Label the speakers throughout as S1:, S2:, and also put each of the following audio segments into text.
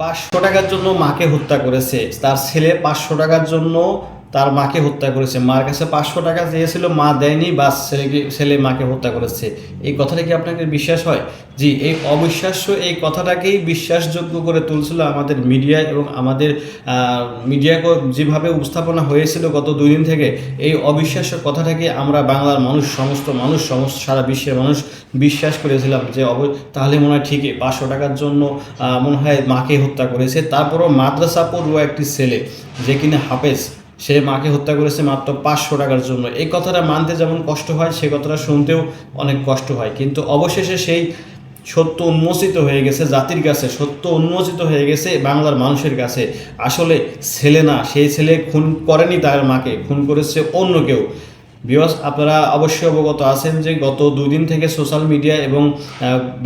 S1: পাঁচশো টাকার জন্য মাকে হত্যা করেছে। তার ছেলে পাঁচশো টাকার জন্য তার মাকে হত্যা করেছে। মার কাছে পাঁচশো টাকা চেয়েছিল, মা দেয়নি বা ছেলেকে, ছেলে মাকে হত্যা করেছে। এই কথাটা কি আপনাকে বিশ্বাস হয়? জি, এই অবিশ্বাস্য এই কথাটাকেই বিশ্বাসযোগ্য করে তুলছিল আমাদের মিডিয়া এবং আমাদের মিডিয়াকে যেভাবে উপস্থাপনা হয়েছিল গত দুই দিন থেকে, এই অবিশ্বাস্য কথাটাকে আমরা বাংলার মানুষ, সমস্ত মানুষ, সমস্ত সারা বিশ্বের মানুষ বিশ্বাস করেছিলাম যে অব, তাহলে মনে হয় ঠিকই, পাঁচশো টাকার জন্য মনে হয় মাকে হত্যা করেছে। তারপরও মাদ্রাসা পড়ুয়া একটি ছেলে, যে কিনা হাফেজ সে মাকে হত্যা করেছে মাত্র পাঁচশো টাকার জন্য। এই কথাটা মানতে যেমন কষ্ট হয়, সে কথাটা শুনতেও অনেক কষ্ট হয়। কিন্তু অবশেষে সেই সত্য উন্মোচিত হয়ে গেছে জাতির কাছে, সত্য উন্মোচিত হয়ে গেছে বাংলার মানুষের কাছে। আসলে ছেলে না, সেই ছেলে খুন করেনি তার মাকে, খুন করেছে অন্য কেউ। বিকজ আপনারা অবশ্যই অবগত আছেন যে গত দুই দিন থেকে সোশ্যাল মিডিয়া এবং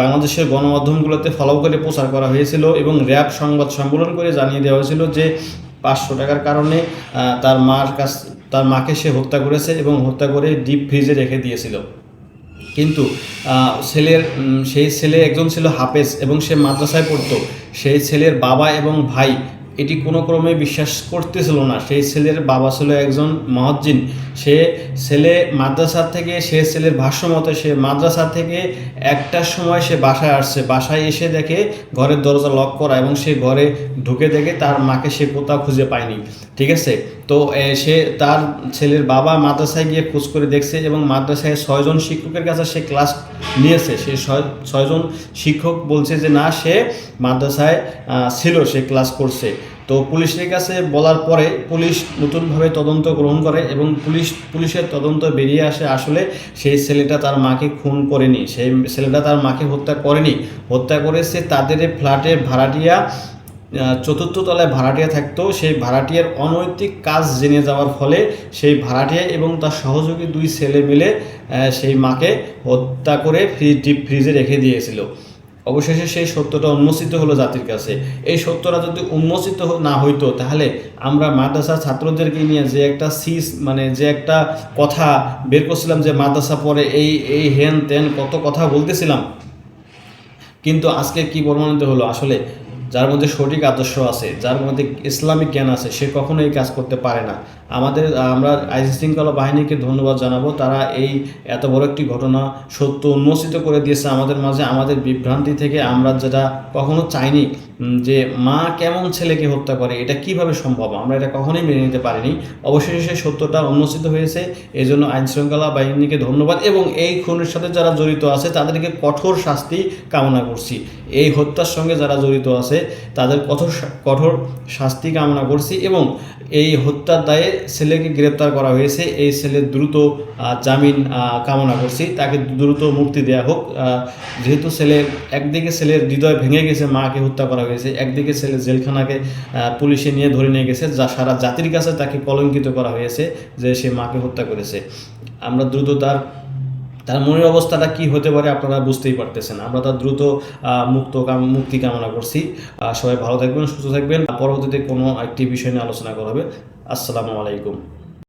S1: বাংলাদেশের গণমাধ্যমগুলোতে ফলো করে প্রচার করা হয়েছিল এবং র্যাব সংবাদ সম্মেলন করে জানিয়ে দেওয়া হয়েছিল যে পাঁচশো টাকার কারণে তার মার কাছ, তার মাকে সে হত্যা করেছে এবং হত্যা করে ডিপ ফ্রিজে রেখে দিয়েছিল। কিন্তু ছেলের সেই ছেলে একজন ছিল হাফেজ এবং সে মাদ্রাসায় পড়তো। সেই ছেলের বাবা এবং ভাই এটি কোনো ক্রমে বিশ্বাস করতেছিল না। সেই ছেলের বাবা ছিল একজন মহাজ্জিন। সে ছেলে মাদ্রাসা থেকে, সে ছেলের ভাষ্য মতে সে মাদ্রাসা থেকে একটার সময় সে বাসায় আসছে। বাসায় এসে দেখে ঘরের দরজা লক করা এবং সে ঘরে ঢুকে দেখে তার মাকে সে কোথাও খুঁজে পায়নি। ঠিক আছে? তো সে তার ছেলের বাবা মাদ্রাসায় গিয়ে খোঁজ করে দেখছে এবং মাদ্রাসায় ছয়জন শিক্ষকের কাছে সে ক্লাস নিয়েছে। সে ছয়, ছয়জন শিক্ষক বলছে যে, না, সে মাদ্রাসায় ছিল, সে ক্লাস করছে। তো পুলিশের কাছে বলার পরে পুলিশ নতুনভাবে তদন্ত গ্রহণ করে এবং পুলিশ, পুলিশের তদন্ত বেরিয়ে আসে আসলে সেই ছেলেটা তার মাকে খুন করেনি। সেই ছেলেটা তার মাকে হত্যা করেনি। হত্যা করেছে তাদের এই ফ্ল্যাটের ভাড়াটিয়া চতুর্থ তলায় ভাড়াটিয়া থাকতো। সেই ভাড়াটিয়ার অনৈতিক কাজ জেনে যাওয়ার ফলে সেই ভাড়াটিয়া এবং তার সহযোগী দুই ছেলে মিলে সেই মাকে হত্যা করে ফ্রিজ ডিপ ফ্রিজে রেখে দিয়েছিল। অবশেষে সেই সত্যটা উন্মোচিত হলো জাতির কাছে। এই সত্যটা যদি উন্মোচিত না হইতো, তাহলে আমরা মাদ্রাসা ছাত্রদেরকে নিয়ে যে একটা সিস মানে যে একটা কথা বের করছিলাম যে মাদ্রাসা পরে এই এই হেন তেন কত কথা বলতেছিলাম। কিন্তু আজকে কি প্রমাণিত হলো? আসলে যার মধ্যে সঠিক আদর্শ আছে, যার মধ্যে ইসলামিক জ্ঞান আছে, সে কখনো এই কাজ করতে পারে না। আমাদের, আমরা আইন শৃঙ্খলা বাহিনীকে ধন্যবাদ জানাব। তারা এই এত বড় একটি ঘটনা সত্য উন্মোচিত করে দিয়েছে আমাদের মাঝে। আমাদের বিভ্রান্তি থেকে আমরা যেটা কখনো চাইনি যে মা কেমন ছেলেকে হত্যা করে, এটা কীভাবে সম্ভব? আমরা এটা কখনোই মেনে নিতে পারিনি। অবশেষে সেই সত্যটা উন্মোচিত হয়েছে। এই জন্য আইন শৃঙ্খলা বাহিনীকে ধন্যবাদ এবং এই খুনের সাথে যারা জড়িত আছে, তাদেরকে কঠোর শাস্তি কামনা করছি। এই হত্যার সঙ্গে যারা জড়িত আছে, তাদের কঠোর কঠোর শাস্তি কামনা করছি এবং এই হত্যার দায়ে ছেলেকে গ্রেপ্তার করা হয়েছে। এই ছেলের দ্রুত জামিন কামনা করছি। তাকে দ্রুত মুক্তি দেওয়া হোক। যেহেতু ছেলের একদিকে ছেলের হৃদয় ভেঙে গেছে, মাকে হত্যা করা হয়েছে, একদিকে ছেলে জেলখানাকে পুলিশে নিয়ে ধরে নিয়ে গেছে, যা সারা জাতির কাছে তাকে কলঙ্কিত করা হয়েছে যে সে মাকে হত্যা করেছে। আমরা দ্রুত তার তার মনের অবস্থাটা কি হতে পারে আপনারা বুঝতেই পারতেছেন। আমরা তার দ্রুত মুক্ত মুক্তি কামনা করছি। সবাই ভালো থাকবেন, সুস্থ থাকবেন। পরবর্তীতে কোনো একটি বিষয় নিয়ে আলোচনা করা হবে। আসসালামু আলাইকুম।